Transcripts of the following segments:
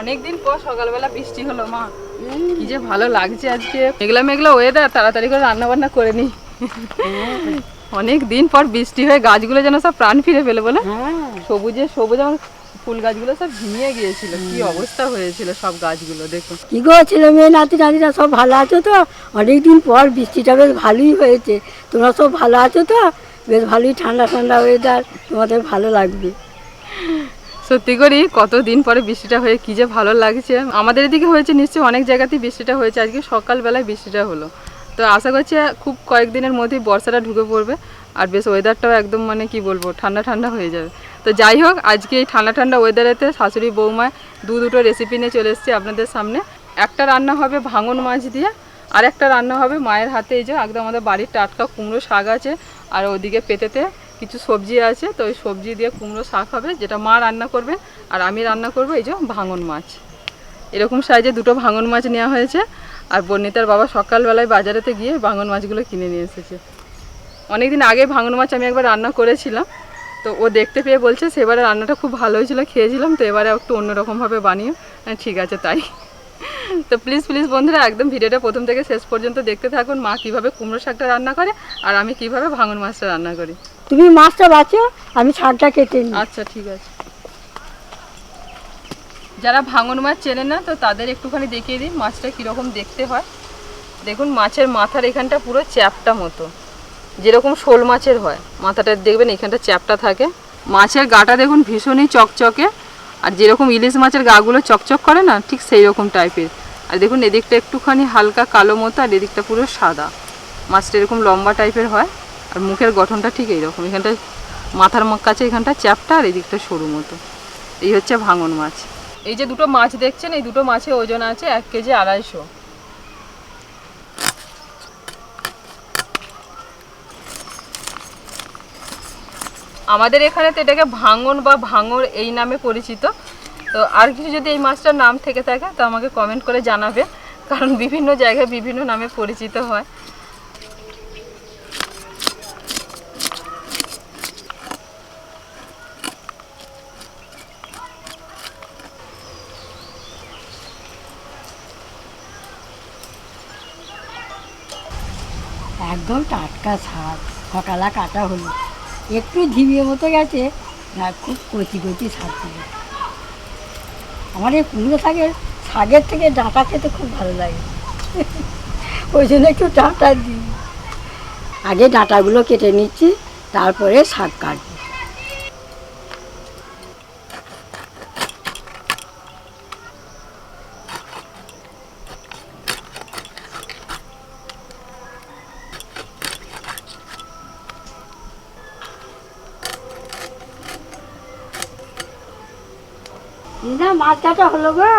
অনেকদিন পর সকালবেলা বৃষ্টি হলো মা। কি যে ভালো লাগছে আজকে। মেঘলা মেঘলা ওয়েদার তাড়াতাড়ি করে রান্না বান্না করে নি। অনেক দিন পর বৃষ্টি হয়ে গাছগুলো যেন সব প্রাণ ফিরে পেলে বলে। হ্যাঁ। সবুজে সবুজ আমার ফুল গাছগুলো সব ঝিমিয়ে গিয়েছিল। কি অবস্থা হয়েছিল সব গাছগুলো দেখুন। কি গো ছেলে মেয়ে নাতি নাতিরা সব ভালো আছো তো? অনেকদিন পর বৃষ্টিটা বেশ ভালোই হয়েছে। তোমরা সব ভালো আছো তো? বেশ ভালোই ঠান্ডা ঠান্ডা ওয়েদার তোমাদের ভালো লাগবে। সত্যি করি, কতদিন পরে বৃষ্টিটা হয়ে কি যে ভালো লাগছে। আমাদের এদিকে হয়েছে নিশ্চয়ই অনেক জায়গাতেই বৃষ্টিটা হয়েছে, আজকে সকালবেলায় বৃষ্টিটা হলো। তো আশা করছি খুব কয়েকদিনের মধ্যেই বর্ষাটা ঢুকে পড়বে, আর বেশ ওয়েদারটাও একদম মানে কি বলব, ঠান্ডা ঠান্ডা হয়ে যাবে। তো যাই হোক, আজকে এই ঠান্ডা ঠান্ডা ওয়েদারেতে শাশুড়ি বৌমায় দু দুটো রেসিপি নিয়ে চলে এসেছি আপনাদের সামনে। একটা রান্না হবে ভাঙন মাছ দিয়ে আর একটা রান্না হবে মায়ের হাতে এই যে একদম আমাদের বাড়ির টাটকা কুমড়ো শাক আছে, আর ওদিকে পেতেতে কিছু সবজি আছে তো ওই সবজি দিয়ে কুমড়ো শাক হবে যেটা মা রান্না করবে আর আমি রান্না করব এই যে ভাঙন মাছ। এরকম সাইজে দুটো ভাঙন মাছ নেওয়া হয়েছে আর বর্ণিতার বাবা সকালবেলায় বাজারেতে গিয়ে ভাঙন মাছগুলো কিনে নিয়ে এসেছে। অনেকদিন আগে ভাঙন মাছ আমি একবার রান্না করেছিলাম তো ও দেখতে পেয়ে বলছে সেবারে রান্নাটা খুব ভালো হয়েছিল খেয়েছিলাম তো এবারে একটু অন্যরকমভাবে বানিয়ে হ্যাঁ, ঠিক আছে তাই। তো প্লিজ প্লিজ বন্ধুরা একদম ভিডিওটা প্রথম থেকে শেষ পর্যন্ত দেখতে থাকুন মা কীভাবে কুমড়ো শাকটা রান্না করে আর আমি কীভাবে ভাঙন মাছটা রান্না করি। তুমি মাছটা বাঁচো, আমি শাকটা কেটে নিই। আচ্ছা ঠিক আছে। যারা ভাঙন মাছ চেনে না, তো তাদের একটুখানি দেখিয়ে দিই মাছটা কীরকম দেখতে হয়। দেখুন, মাছের মাথার এখানটা পুরো চ্যাপটা মতো। যেরকম শোল মাছের হয়। মাথাটা দেখবেন, এখানটা চ্যাপটা থাকে। মাছের গাটা দেখুন ভীষণই চকচকে। আর যেরকম ইলিশ মাছের গাগুলো চকচক করে না, ঠিক সেই রকম টাইপের। আর দেখুন, এদিকটা একটুখানি হালকা কালো মতো, আর এদিকটা পুরো সাদা। মাছটা এরকম লম্বা টাইপের হয়। আর মুখের গঠনটা ঠিক এইরকম। এখানটা মাথার কাছে এখানটা চ্যাপটা আর এদিকটা সরু মতো। এই হচ্ছে ভাঙন মাছ। এই যে দুটো মাছ দেখছেন, এই দুটো মাছের ওজন আছে এক কেজি আড়াইশো। আমাদের এখানে তো এটাকে ভাঙন বা ভাঙর এই নামে পরিচিত। তো আর কিছু যদি এই মাছটার নাম থেকে থাকে, তো আমাকে কমেন্ট করে জানাবে। কারণ বিভিন্ন জায়গায় বিভিন্ন নামে পরিচিত হয়। একদম টাটকা শাক সকালা কাটা হলো একটু ধিমিয়ে মতো গেছে, না, খুব কচি কচি শাক ছিল আমার এই কুমড়ো শাকের শাকের থেকে ডাঁটা খেতে খুব ভালো লাগে। ওই জন্য একটু ডাঁটা দিই। আগে ডাঁটাগুলো কেটে নিচ্ছি, তারপরে শাক কাটবো। না মাছ কাটা হলো গো।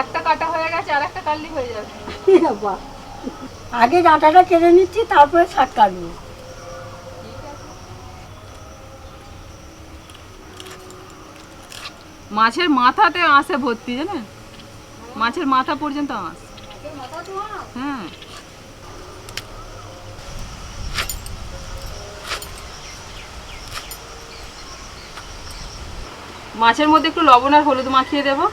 একটা কাটা হয়ে গেছে আর একটা কাটলি হয়ে যাবে। বাহ। আগে ডাঁটাটা কেটে নিচ্ছি তারপরে শাক কাটবো। মাছের মাথাতে আসে ভর্তি জানেন? মাছের মাথা পর্যন্ত আঁশ। হ্যাঁ। মাছের মধ্যে একটু লবণ আর হলুদ মাখিয়ে দেবো।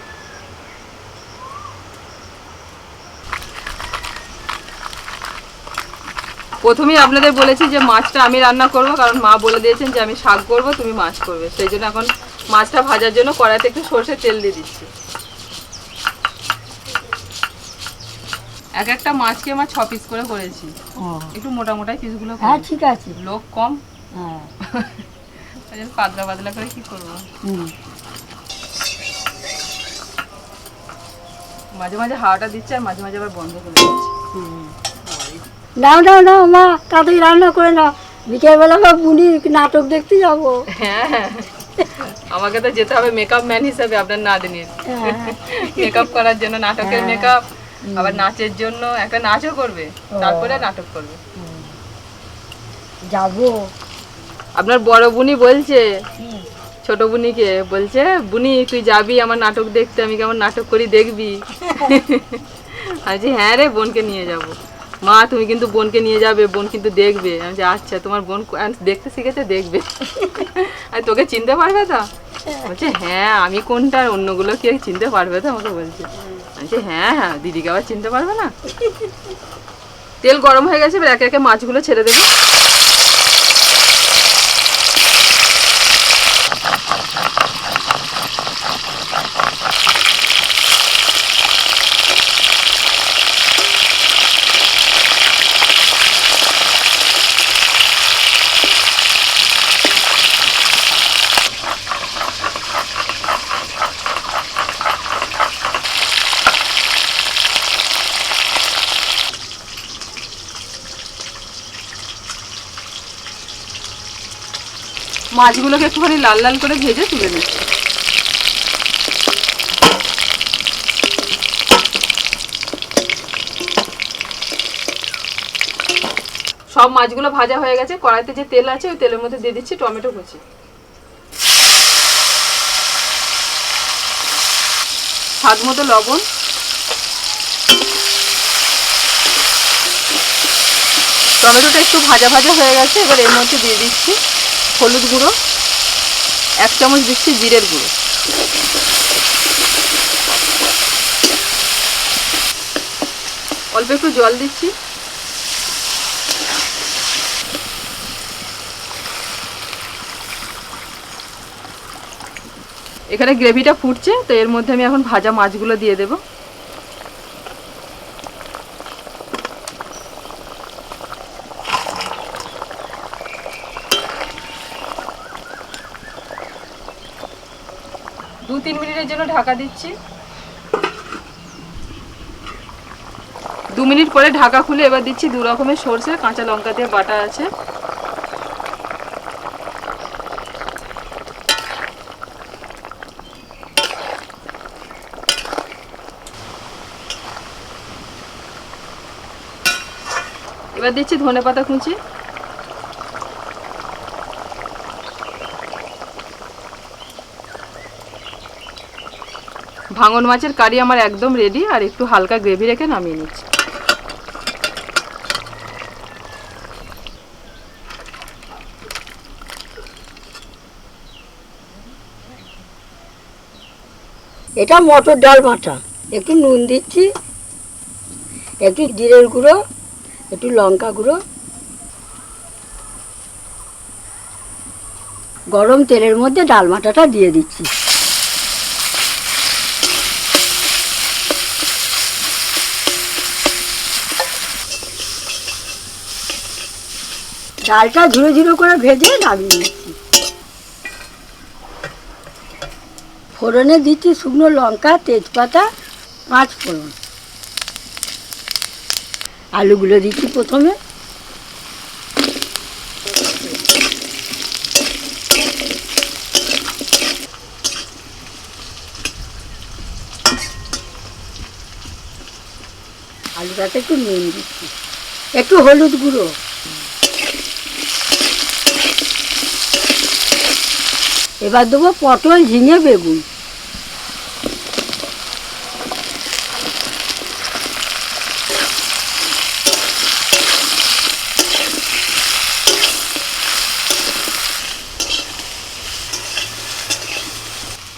প্রথমেই আপনাদের বলেছি যে মাছটা আমি রান্না করব কারণ মা বলে দিয়েছেন যে আমি শাক করব তুমি মাছ করবে। সেই জন্য এখন মাছটা ভাজার জন্য কড়াইতে একটু সর্ষের তেল দিয়ে দিচ্ছি। এক একটা মাছকে আমার ছ পিস করে করেছি। একটু মোটা মোটাই পিসগুলো হ্যাঁ ঠিক আছে। লোক কম। হ্যাঁ। পাতলা পাতলা করে কি করব? মাঝে মাঝে হাওয়াটা দিচ্ছে আর মাঝে মাঝে আবার বন্ধ করে দিচ্ছে। নাও নাও নাও মা তাড়াতাড়ি রান্না করে নাও বিকেলবেলা বা বুনি নাটক দেখতে যাব হ্যাঁ হ্যাঁ। আমাকে তো যেতে হবে মেকআপ ম্যান হিসেবে আপনার নাদিনীর হ্যাঁ মেকআপ করার জন্য নাটকের হ্যাঁ। মেকআপ আবার নাচের জন্য একটা নাচও করবে তারপরে নাটক করবে যাব আপনার বড় বুনি বলছে। ছোট বুনিকে বলছে বুনি তুই যাবি আমার নাটক দেখতে আমি কেমন নাটক করি দেখবি? বলছি, হ্যাঁ রে বোনকে নিয়ে যাব। মা তুমি কিন্তু বোনকে নিয়ে যাবে বোন কিন্তু দেখবে। আমি আচ্ছা তোমার বোন দেখতে শিখেছে দেখবে। আর তোকে চিনতে পারবে তো? বলছে হ্যাঁ আমি কোনটা অন্যগুলো কি চিনতে পারবে তো আমাকে বলছে। আমি হ্যাঁ হ্যাঁ দিদিকে আবার চিনতে পারবে না? তেল গরম হয়ে গেছে একে একে মাছগুলো ছেড়ে দেবো। মাছগুলোকে একটুখানি লাল লাল করে ভেজে তুলে নিচ্ছি। সব মাছগুলো ভাজা হয়ে গেছে, কড়াইতে যে তেল আছে ওই তেলের মধ্যে দিয়ে দিচ্ছি টমেটো কুচি। স্বাদ মতো লবণ। টমেটোটা একটু ভাজা ভাজা হয়ে গেছে, এবার এর মধ্যে দিয়ে দিচ্ছি। হলুদ গুঁড়ো, এক চামচ দিচ্ছি জিরের গুঁড়ো। অল্প একটু জল দিচ্ছি। এখানে গ্রেভিটা ফুটছে, তো এর মধ্যে আমি এখন ভাজা মাছগুলো দিয়ে দেবো দু তিন মিনিটের জন্য ঢাকা দিচ্ছি। দু মিনিট পরে ঢাকা খুলে এবার দিচ্ছি দু রকমের সর্ষে, কাঁচা লঙ্কা দিয়ে বাটা আছে। এবার দিচ্ছি ধনে পাতা কুচি। ভাঙন মাছের কারি আমার একদম রেডি আর একটু হালকা গ্রেভি রেখে নামিয়ে নিচ্ছি। এটা মটর ডাল বাটা। একটু নুন দিচ্ছি, একটু জিরের গুঁড়ো, একটু লঙ্কা গুঁড়ো, গরম তেলের মধ্যে ডাল বাটাটা দিয়ে দিচ্ছি। ডালটা ঝুড়ো ঝুড়ো করে ভেজে নামিয়ে নিচ্ছি। ফোড়নে দিচ্ছি শুকনো লঙ্কা, তেজপাতা, পাঁচ ফোড়ন। আলুগুলো দিচ্ছি প্রথমে। আলুটাতে একটু নুন দিচ্ছি। একটু হলুদ গুঁড়ো। এবার দেবো পটল ঝিঙে বেগুন।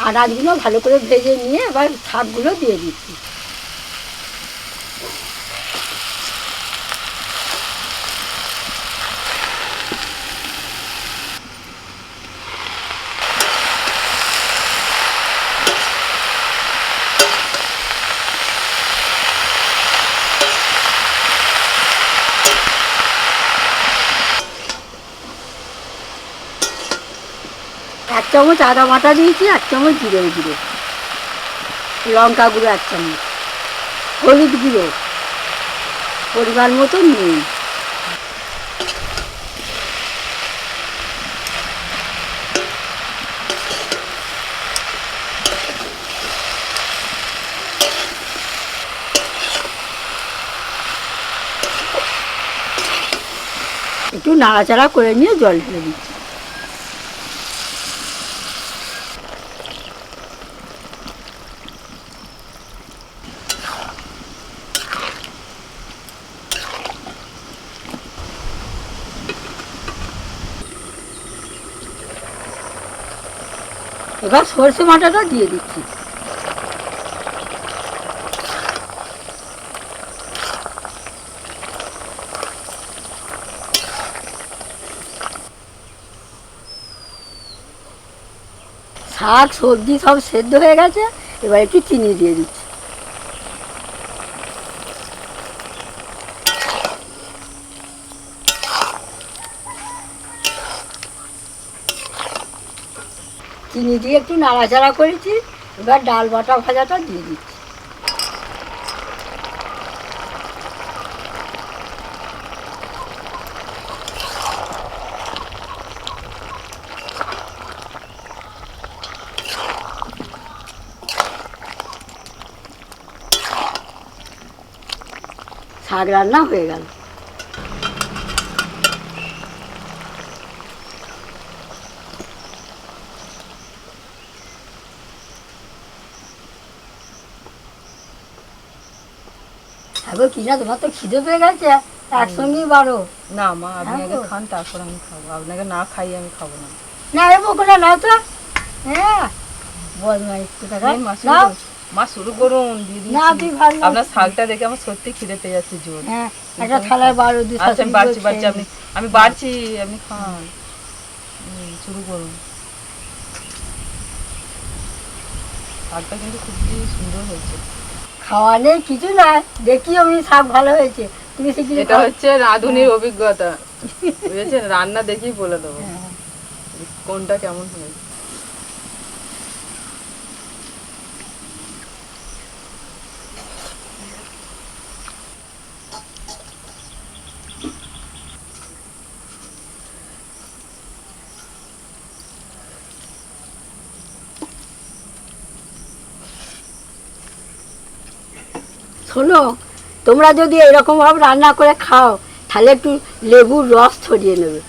আনাজগুলো ভালো করে ভেজে নিয়ে এবার শাকগুলো দিয়ে দিচ্ছি। এক চামচ আদা বাটা দিয়েছি, এক চামচ জিরে গুঁড়ো। লঙ্কা গুঁড়ো এক চামচ। হলুদ গুঁড়ো। পরিমাণ মতো নুন। একটু নাড়াচাড়া করে নিয়ে জল ঢেলে দিচ্ছি। এবার সর্ষে বাটাটা দিয়ে দিচ্ছি। শাক, সবজি সব সেদ্ধ হয়ে গেছে, এবার একটু চিনি দিয়ে দিচ্ছি। চিনি দিয়ে একটু নাড়াচাড়া করেছি, এবার ডাল বাটা ভাজাটা দিয়ে দিচ্ছি। শাক রান্না হয়ে গেল। খাব কি না তোমার তো খিদে পেয়ে গেছে। একসঙ্গেই বারো না মা আপনি হ্যাঁ আগে খান তারপর আমি খাব। আপনাকে না খাই আমি খাব না। না এরকম করে নাও তো। হ্যাঁ। এই মা শুরু নাও। মা শুরু করুন দিয়ে না। তুই ভালো আপনার শাকটা দেখে আমার সত্যি খিদে পেয়ে যাচ্ছে জোর। হ্যাঁ একটা থালায় বারো দু আচ্ছা আমি বাড়ছি বাড়ছি আপনি আমি বাড়ছি আপনি খান। শুরু করুন। শাকটা কিন্তু খুবই সুন্দর হয়েছে। খাওয়া নেই কিছু না দেখি আমি শাক ভালো হয়েছে। তুমি সে এটা হচ্ছে রাঁধুনির অভিজ্ঞতা। বুঝেছেন? রান্না দেখেই বলে দেবো। হ্যাঁ। কোনটা কেমন হয়েছে? শোনো তোমরা যদি এরকমভাবে রান্না করে খাও তাহলে একটু লেবুর রস ছড়িয়ে নেবে।